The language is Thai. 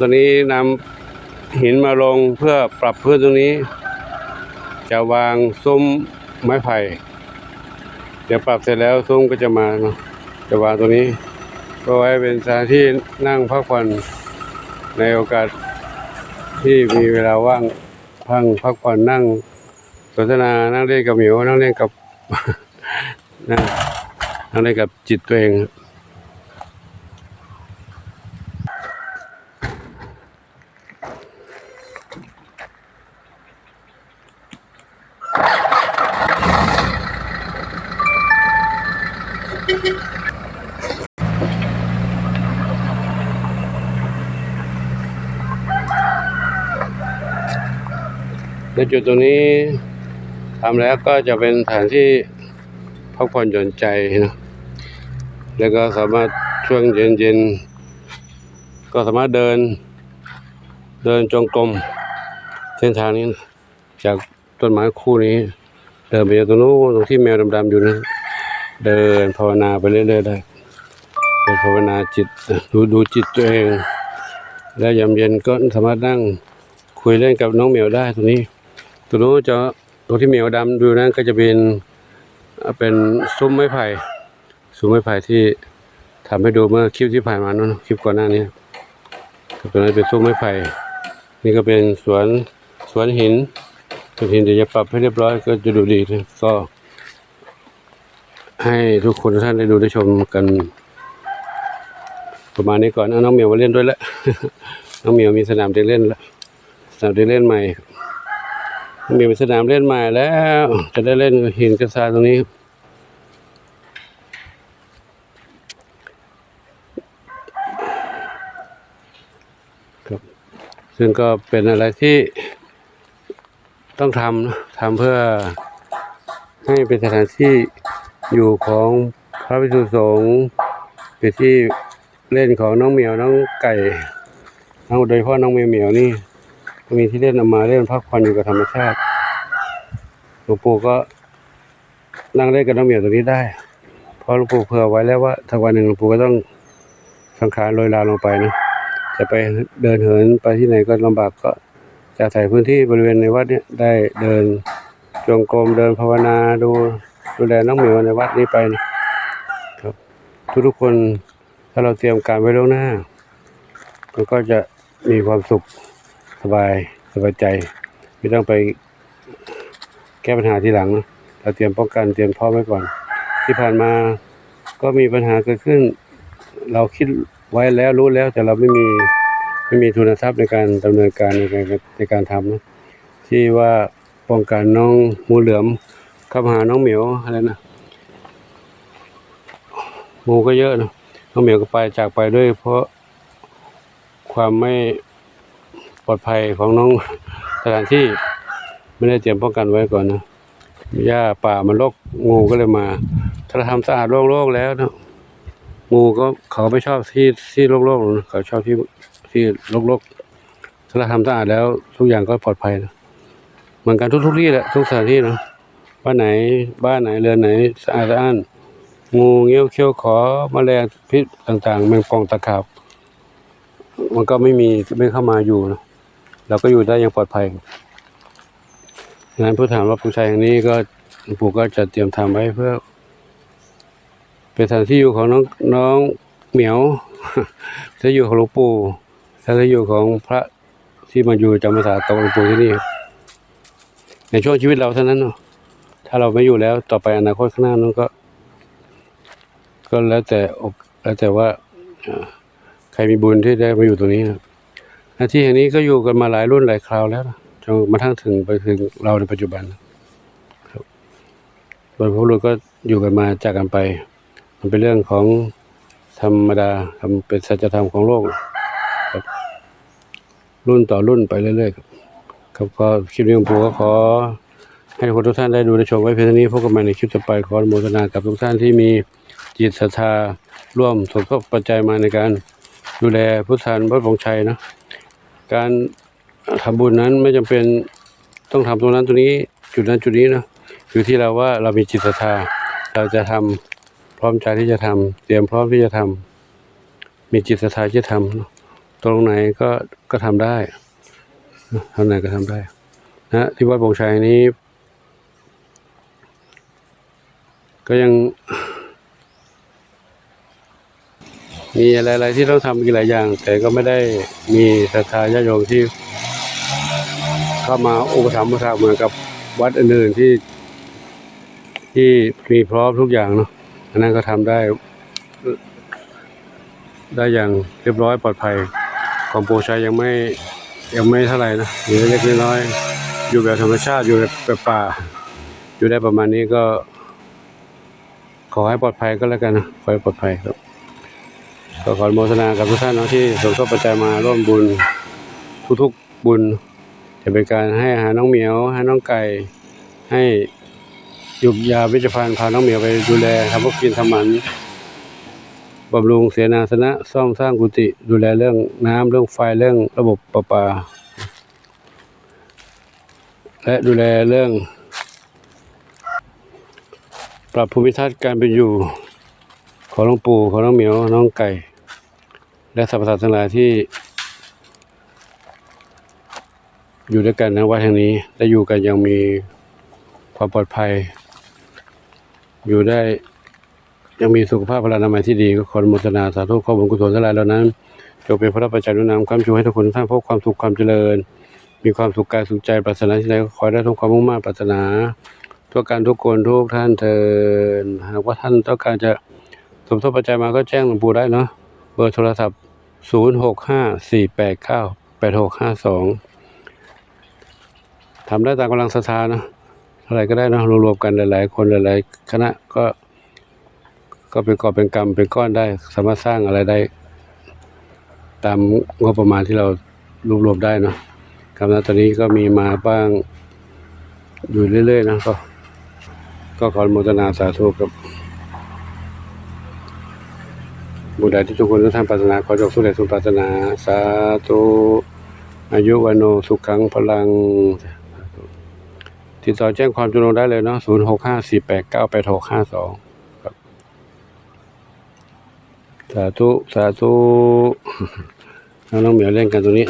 ตัวนี้นำหินมาลงเพื่อปรับพื้นตรงนี้ จะวางซุ้มไม้ไผ่เดี๋ยวปรับเสร็จแล้วซุ้มก็จะมาเนาะจะวางตัวนี้ก็ไว้เป็นสถานที่นั่งพักผ่อนในโอกาสที่มีเวลาว่างพังพักผ่อนนั่งสนทนานั่งเล่นกับหมิวนั่งเล่นกับนั่งนั่งเล่นกับจิตตัวเอง ในจุดตรงนี้ทำแล้วก็จะเป็นสถานที่พักผ่อนหย่อนใจนะ แล้วก็สามารถช่วงเย็นๆ ก็สามารถเดิน เดินจงกรมเส้นทางนี้ จากต้นไม้คู่นี้ เดินไปตรงนู้นตรงที่แมวดำๆอยู่นะ เดินภาวนาไปเรื่อยๆได้เดินภาวนาจิตดูดูจิตตัวเอง แล้วยามเย็นก็สามารถนั่งคุยเล่นกับน้องเหมียวได้ตรงนี้ตรงนู้นจะตรงที่เหมียวดำดูนั้นก็จะเป็นเป็นซุ้มไม้ไผ่ซุ้มไม้ไผ่ที่ทำให้ดูเมื่อคลิปที่ผ่านมาเนอะคลิปก่อนหน้านี้ก็ตรงนั้นเป็นซุ้มไม้ไผ่นี่ก็เป็นสวนสวนหินสวนหินเดี๋ยวจะปรับให้เรียบร้อยก็จะดูดีนะก็ ให้ทุกคนท่านได้ดูได้ชมกัน ประมาณนี้ก่อนน้องเหมียวมาเล่นด้วยและน้องเหมียวมีสนามเด็กเล่นละสนามเด็กเล่นใหม่มีสนามเล่นใหม่แล้ว จะได้เล่นหินกระซาตรงนี้ ครับ ซึ่งก็เป็นอะไรที่ต้องทำนะทำเพื่อให้เป็นสถานที่ อยู่ของพระภิกษุสงฆ์เป็นที่เล่นของน้องเหมียวน้องไก่น้องโดยเฉพาะน้องเหมียวเหมียวนี่ก็มีที่เล่นออกมาเล่นพักผ่อนอยู่กับธรรมชาติหลวงปู่ก็นั่งเล่นกับน้องเหมียวตรงนี้ได้เพราะหลวงปู่เผื่อไว้แล้วว่าถ้าวันหนึ่งหลวงปู่ก็ต้องสังขารโรยลาลงไปนะจะไปเดินเหินไปที่ไหนก็ลำบากก็จะใส่พื้นที่บริเวณในวัดเนี่ยได้เดินจงกรมเดินภาวนาดู ดูแลน้องเหมียวในวัดนี้ไปนะครับ ทุกๆคนถ้าเราเตรียมการไว้ล่วงหน้ามันก็จะมีความสุขสบายสบายใจ ไม่ต้องไปแก้ปัญหาทีหลังนะเราเตรียมป้องกันเตรียมพร้อมไว้ก่อน ที่ผ่านมาก็มีปัญหาเกิดขึ้น เราคิดไว้แล้วรู้แล้วแต่เราไม่มีไม่มีทุนทรัพย์ในการดำเนินการในการในการทำนะที่ว่าป้องกันน้องมูเหลือม เข้ามาหาน้องเหมียวอะไรนะหมูก็เยอะนะน้องเหมียวก็ไปจากไปด้วย เพราะความไม่ปลอดภัยของน้องสถานที่ไม่ได้เตรียมป้องกันไว้ก่อนนะหญ้าป่ามันรกงูก็เลยมา ถ้าเราทำสะอาดโล่งๆแล้วนะงูก็เขาไม่ชอบที่ที่โล่งๆเขาชอบที่ที่รกๆถ้าเราทำสะอาดแล้ว ทุกอย่างก็ปลอดภัยนะเหมือนกันทุกๆที่แหละทุกสถานที่นะ บ้านไหนบ้านไหนเรือนไหนสะอาดสะอ้านงูเงี้ยวเขี้ยวขอแมลงพิษต่างๆแมงป่องตะขาบมันก็ไม่มีไม่เข้ามาอยู่นะเราก็อยู่ได้อย่างปลอดภัยดังนั้นผู้ถามว่าผู้ชายแห่งนี้ก็ปู่ก็จะเตรียมทำไว้เพื่อ เป็นสถานที่อยู่ของน้องน้องเหมียวจะอยู่ของหลวงปู่ถ้าจะอยู่ของพระที่มาอยู่จำพรรษาตกหลวงปู่ที่นี่ในช่วงชีวิตเราเท่านั้นเนาะาเราไม่อยู่แล้วต่อไปอนาคตข้างหน้านั้นก็ ก็แล้วแต่แล้วแต่ว่าใครมีบุญที่ได้มาอยู่ตรงนี้นะหน้าที่แห่งนี้ก็อยู่กันมาหลายรุ่นหลายคราวแล้วนะจนมาทั้งถึงไปถึงเราในปัจจุบันครับบรรพบุรุษก็อยู่กันมาจากกันไป มันเป็นเรื่องของธรรมดาทำเป็นสัจธรรมของโลกครับรุ่นต่อรุ่นไปเรื่อยๆครับครับก็คลิปนี้ของผมก็ขอ ให้คนทุกท่านได้ดูได้ชมไว้เพียงเท่านี้พบกันใหม่ในคลิปต่อไปขออนุโมทนากับทุกท่านที่มีจิตศรัทธาร่วมสมทบปัจจัยมาในการดูแลพุทธานวัดบงชัยนะการทำบุญนั้นไม่จำเป็นต้องทำตรงนั้นตรงนี้จุดนั้นจุดนี้นะอยู่ที่เราว่าเรามีจิตศรัทธาเราจะทำพร้อมใจที่จะทำเตรียมพร้อมที่จะทำมีจิตศรัทธาที่จะทำตรงไหนก็ก็ทำได้ทางไหนก็ทำได้นะที่วัดโป่งชัยนี้ ก็ยัง มีอะไรๆที่ต้องทำอีกหลายอย่าง แต่ก็ไม่ได้มีศรัทธาญาติโยมที่ เข้ามาอุปถัมภ์อุปถัมภ์เหมือนกับวัดอื่นๆที่ ที่มีพร้อมทุกอย่างเนาะอันนั้นก็ทำได้ ได้อย่างเรียบร้อยปลอดภัยของโปรชัยยังไม่ยังไม่เท่าไหร่นะอยู่เล็กๆน้อยๆอยู่แบบธรรมชาติอยู่แบบป่า อยู่ได้ประมาณนี้ก็ ขอให้ปลอดภัยก็แล้วกันนะขอให้ปลอดภัยครับก็ขอนโมทนากับทุกท่านนะที่สมทบปัจจัยมาร่วมบุญทุกๆบุญ จะเป็นการให้อาหารน้องเหมียวให้น้องไก่ให้หยุบยาวิจภัณฑ์พาน้องเหมียวไปดูแลทำพวกกินทำหมันบำรุงเสนาสนะซ่อมสร้างกุฏิดูแลเรื่องน้ำเรื่องไฟเรื่องระบบประปา และดูแลเรื่อง ปรับภูมิทัศน์การเป็นอยู่ ของหลวงปูของน้องเหมียวน้องไก่ และสรรพสัตว์ทั้งหลายที่ อยู่ด้วยกันในวัดแห่งนี้และอยู่กันอยังมีความปลอดภัย อยู่ได้ยังมีสุขภาพพลานามัยที่ดีก็ขออนุโมทนาสาธุข้อบุญกุศลทั้งหลายเหล่านั้นจงเป็นพระปัจจัยหนุนนำความชูให้ทุกคนท่านพบความสุขความเจริญ มีความสุขกายสุขใจปรารถนาที่ใดก็ขอได้ทุกความมุ่งมั่นปรารถนา ทั่วการทุกคนทุกท่านเทินหากว่าท่านต้องการจะสมทบปัจจัยมาก็แจ้งหลวงปู่ได้เนาะเบอร์โทรศัพท์ 0 6 5 4 8 9 8 6 5 2ทำได้ตามกำลังศรัทธานะอะไรก็ได้นะรวมๆกันหลายๆ คนหลายๆ คณะก็ ก็เป็นกอบเป็นกรรมเป็นก้อนได้ สามารถสร้างอะไรได้ ตามงบประมาณที่เรารวบรวมได้เนาะครับนะตอนนี้ก็มีมาบ้างอยู่เรื่อยๆนะก็ ก็ขออนุโมทนาสาธุกับบุญใดที่ทุกคนทุกท่านปรารถนาขอจงสุขเดชสมปรารถนา สาธุอายุวันโนสุขังพลังติดต่อแจ้งความจุลงได้เลยเนาะศูนย์หกห้าสี่แปดเก้าแปดหกห้าสองครับสาธุ สาธุน้องเหมียวเล่นกันตรงนี้